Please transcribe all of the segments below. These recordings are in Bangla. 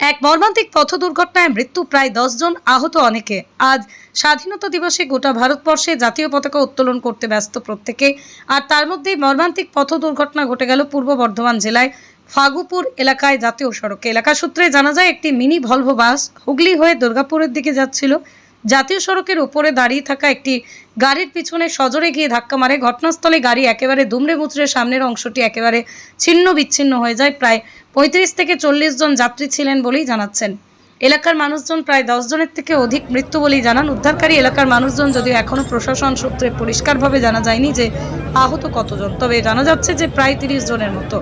এক মর্মান্তিক পথ দুর্ঘটনায় মৃত্যু প্রায় জন আহত অনেকে। আজ স্বাধীনতা দিবসে গোটা ভারতবর্ষে জাতীয় পতাকা উত্তোলন করতে ব্যস্ত প্রত্যেকে। আর তার মধ্যেই মর্মান্তিক পথ দুর্ঘটনা ঘটে গেল পূর্ব বর্ধমান জেলায় ফাগুপুর এলাকায় জাতীয় সড়কে। এলাকা সূত্রে জানা যায়, একটি মিনি ভলভো বাস হুগলি হয়ে দুর্গাপুরের দিকে যাচ্ছিল। জাতীয় সড়কের উপরে দাঁড়িয়ে থাকা একটি গাড়ির পিছনে সজোরে গিয়ে ধাক্কা মারে। ঘটনাস্থলে গাড়ি একেবারে দুমড়ে মুচড়ে সামনের অংশটি একেবারে ছিন্ন বিচ্ছিন্ন হয়ে যায়। প্রায় পঁয়ত্রিশ থেকে চল্লিশ জন যাত্রী ছিলেন বলেই জানাচ্ছেন। এলাকার মানুষজন প্রায় দশ জনের থেকে অধিক মৃত্যু বলেই জানান উদ্ধারকারী। এলাকার মানুষজন যদিও এখনও প্রশাসন সূত্রে পরিষ্কারভাবে জানা যায়নি যে আহত কতজন, তবে জানা যাচ্ছে যে প্রায় তিরিশ জনের মতো।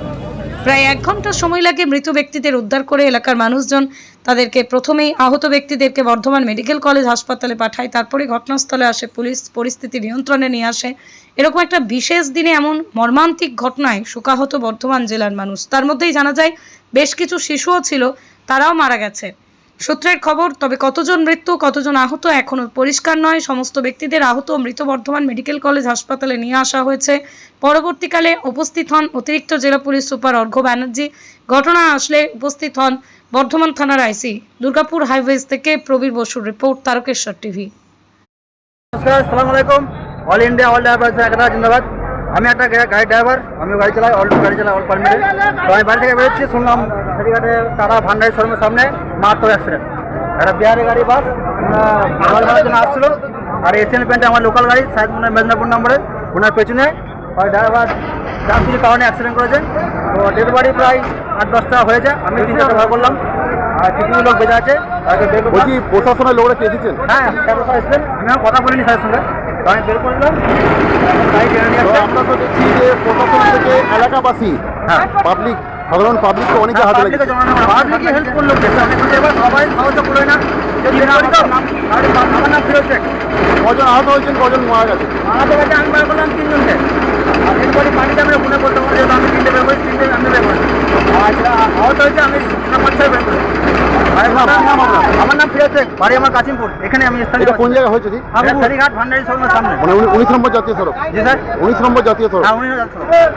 প্রায় এক ঘণ্টা সময় লাগে মৃত ব্যক্তিদের উদ্ধার করে এলাকার মানুষজন তাদেরকে প্রথমেই আহত ব্যক্তিদেরকে বর্ধমান মেডিকেল কলেজ হাসপাতালে পাঠায়, তারপরে ঘটনাস্থলে আসে, পুলিশ পরিস্থিতি নিয়ন্ত্রণে নিয়ে আসে। এরকম একটা বিশেষ দিনে এমন মর্মান্তিক ঘটনায় শোকাহত বর্ধমান জেলার মানুষ। তার মধ্যেই জানা যায়, বেশ কিছু শিশুও ছিল, তারাও মারা গেছে। সূত্রের খবর, তবে কতজন মৃত্যু, কতজন আহত এখনও পরিষ্কার নয়। সমস্ত ব্যক্তিদের আহত মৃত বর্ধমান মেডিকেল কলেজ হাসপাতালে নিয়ে আসা হয়েছে। পরবর্তীকালে উপস্থিত হন অতিরিক্ত জেলা পুলিশ সুপার অর্ঘ্য ব্যানার্জি। ঘটনা আসলে উপস্থিত হন বর্ধমান থানার আইসি, দুর্গাপুর হাইওয়েজ থেকে প্রবীর বসুর রিপোর্ট, তারকেশ্বর টিভি। নমস্কার আসসালামু আলাইকুম। অল ইন্ডিয়া, অল জিন্দাবাদ আমি একটা গাড়ি ড্রাইভার আমি গাড়ি চালাই অল গাড়ি চালাই অল পারমিটে তো আমি বাড়ি থেকে বেরোচ্ছি শুনলাম ফেরিঘাটে তারা ভান্ডারি শোরুমের সামনে মারাত্মক অ্যাক্সিডেন্ট একটা বিহারি গাড়ি বাস আমার ভাড়ার জন্য আসছিল। আর এশিয়ান পেন্টে আমার লোকাল গাড়ি সাহেব মনে মেদিনীপুর নম্বরে ওনার পেছনে। ওই ড্রাইভার কিছু কারণে অ্যাক্সিডেন্ট করেছে। তো ডেড বডি প্রায় আট দশটা হয়েছে আমি তিন চারটা ভয় করলাম আর কিছু লোক বেঁচে আছে। বলছি প্রশাসনের লোকরা কে এসেছেন? হ্যাঁ আমি কথা বলিনি স্যারের সঙ্গে। আমি বের করলাম আমরা তো দেখছি যে প্রশাসন থেকে এলাকাবাসী হ্যাঁ। পাবলিক সাধারণ পাবলিক তো অনেকে হাতে লেগেছে পাবলিকই হেল্প করল আমি কিন্তু এবার সবাই সাহায্য করে না। কজন আহত হয়েছেন কজন মারা গেছে? আমাদের কাছে আমি বার করলাম তিনজনকে। আর এরপরে পানিতে আমরা মনে করতে পারি আমি তিনটে বের করি তিনটে আমি বের করি আহত হয়েছে আমি না বের করি আর নাম, নাম আপনার? আমার নাম ফিরোজ শেখ বাড়ি আমার কাশিমপুর এখানে আমি স্থানীয় কোন জায়গায় হয়েছে ভান্ডারি শোরুমের সামনে। মানে উনিশ নম্বর জাতীয় সড়ক। জি স্যার। উনিশ নম্বর জাতীয় সড়ক। হ্যাঁ